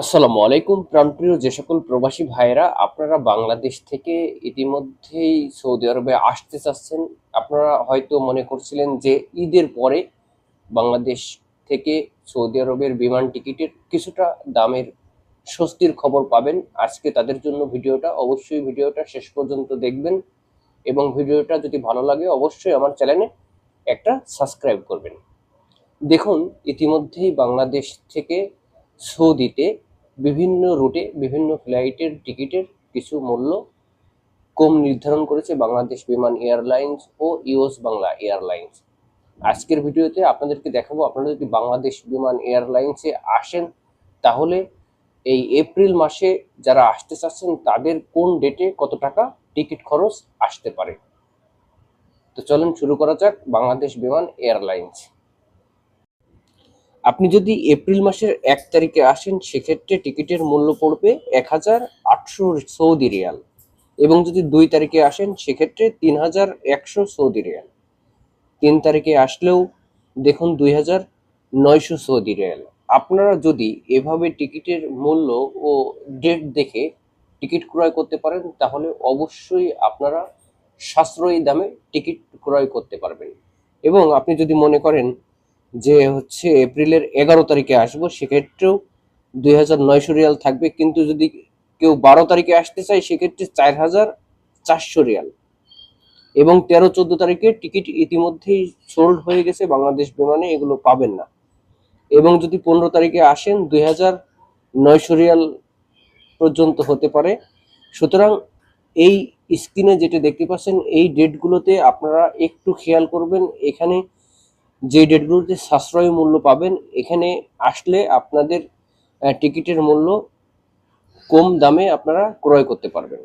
আসসালামু আলাইকুম, প্রাণপ্রিয় যে সকল প্রবাসী ভাইয়েরা, আপনারা বাংলাদেশ থেকে ইতিমধ্যেই সৌদি আরবে আসতে চাচ্ছেন। আপনারা হয়তো মনে করছিলেন যে ঈদের পরে বাংলাদেশ থেকে সৌদি আরবের বিমান টিকিটের কিছুটা দামের স্বস্তির খবর পাবেন। আজকে তাদের জন্য ভিডিওটা, অবশ্যই ভিডিওটা শেষ পর্যন্ত দেখবেন এবং ভিডিওটা যদি ভালো লাগে, অবশ্যই আমার চ্যানেলে একটা সাবস্ক্রাইব করবেন। দেখুন, ইতিমধ্যেই বাংলাদেশ থেকে সৌদিতে বিভিন্ন রুটে বিভিন্ন ফ্লাইটের টিকিটের কিছু মূল্য কম নির্ধারণ করেছে বাংলাদেশ বিমান এয়ারলাইন্স ও ইউএস বাংলা এয়ারলাইন্স। আজকের ভিডিওতে আপনাদেরকে দেখাবো আপনারা যদি বাংলাদেশ বিমান এয়ারলাইন্সে আসেন, তাহলে এই এপ্রিল মাসে যারা আসতে চাচ্ছেন, তাদের কোন ডেটে কত টাকা টিকিট খরচ আসতে পারে? তো চলুন শুরু করা যাক বাংলাদেশ বিমান এয়ারলাইন্স। আপনি যদি এপ্রিল মাসের এক তারিখে আসেন, সেক্ষেত্রে টিকিটের মূল্য পড়বে এক হাজার আটশো সৌদি রিয়াল। এবং যদি দুই তারিখে আসেন, সেক্ষেত্রে তিন হাজার একশো সৌদি রিয়াল। তিন তারিখে আসলেও দেখুন দুই হাজার নয়শো সৌদি রিয়াল। আপনারা যদি এভাবে টিকিটের মূল্য ও ডেট দেখে টিকিট ক্রয় করতে পারেন, তাহলে অবশ্যই আপনারা সাশ্রয়ী দামে টিকিট ক্রয় করতে পারবেন। এবং আপনি যদি মনে করেন যে হচ্ছে এপ্রিলের এগারো তারিখে আসব, সেক্ষেত্রেও দুই হাজার নয়শো রিয়াল থাকবে। কিন্তু যদি কেউ বারো তারিখে আসতে চায়, সেক্ষেত্রে চার হাজার চারশো রিয়াল। এবং তেরো, চোদ্দ তারিখে টিকিট ইতিমধ্যেই সোল্ড হয়ে গেছে, বাংলাদেশ বিমানে, এগুলো পাবেন না। এবং যদি পনেরো তারিখে আসেন, দুই হাজার নয়শো রিয়াল পর্যন্ত হতে পারে। সুতরাং এই স্ক্রিনে যেটা দেখতে পাচ্ছেন, এই ডেটগুলোতে আপনারা একটু খেয়াল করবেন। এখানে যে ডেটগুলোতে সাশ্রয়ী মূল্য পাবেন, এখানে আসলে আপনাদের টিকিটের মূল্য কম দামে আপনারা ক্রয় করতে পারবেন।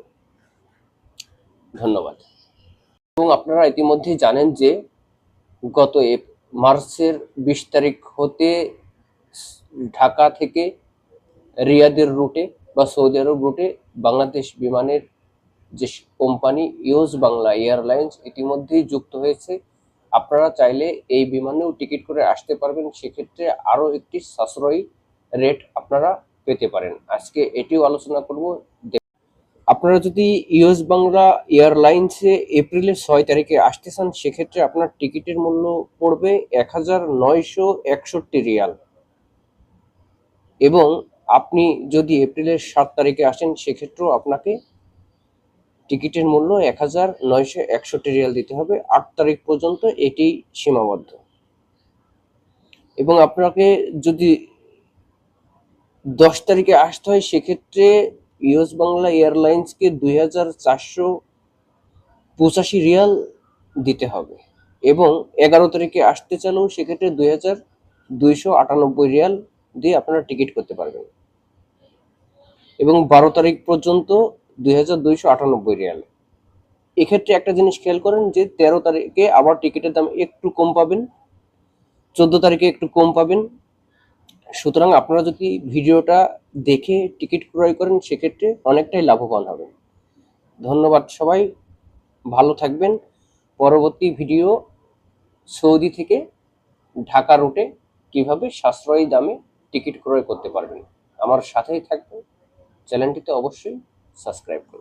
ধন্যবাদ। এবং আপনারা ইতিমধ্যেই জানেন যে গত মার্চের বিশ তারিখ হতে ঢাকা থেকে রিয়াদের রুটে বা সৌদি আরব রুটে বাংলাদেশ বিমানের যে কোম্পানি ইউজ বাংলা এয়ারলাইন্স, ইতিমধ্যেই যুক্ত হয়েছে। আপনারা চাইলে এই বিমানেও টিকিট করে আসতে পারবেন, সেক্ষেত্রে আরও একটি সাশ্রয়ী রেট আপনারা পেতে পারেন। আজকে এটিও আলোচনা করব। আপনারা যদি ইউএস বাংলা এয়ারলাইন্সে এপ্রিলের ছয় তারিখে আসতে চান, সেক্ষেত্রে আপনার টিকিটের মূল্য পড়বে এক হাজার নয়শো একষট্টি রিয়াল। এবং আপনি যদি এপ্রিলের সাত তারিখে আসেন, সেক্ষেত্রেও আপনাকে টিকিটের মূল্য এক হাজার নয়শো একষট্টি রিয়াল দিতে হবে। আট তারিখ পর্যন্ত এটি সীমাবদ্ধ। এবং আপনাকে যদি দশ তারিখে আসতে হয়, সেক্ষেত্রে ইউএস বাংলা এয়ারলাইন্সকে দুই হাজার চারশো পঁচাশি রিয়াল দিতে হবে। এবং এগারো তারিখে আসতে চাইলেও সেক্ষেত্রে দুই হাজার দুইশো আটানব্বই রিয়াল দিয়ে আপনারা টিকিট করতে পারবেন। এবং বারো তারিখ পর্যন্ত দুই রিয়াল। এক্ষেত্রে একটা জিনিস খেয়াল করেন যে, তেরো তারিখে আবার টিকিটের দাম একটু কম পাবেন, চোদ্দ তারিখে একটু কম পাবেন। সুতরাং আপনারা যদি ভিডিওটা দেখে টিকিট ক্রয় করেন, সেক্ষেত্রে অনেকটাই লাভবান হবেন। ধন্যবাদ সবাই, ভালো থাকবেন। পরবর্তী ভিডিও সৌদি থেকে ঢাকা রুটে কীভাবে সাশ্রয়ী দামে টিকিট ক্রয় করতে পারবেন। আমার সাথেই থাকবেন। চ্যানেলটিতে অবশ্যই সাবস্ক্রাইব করবেন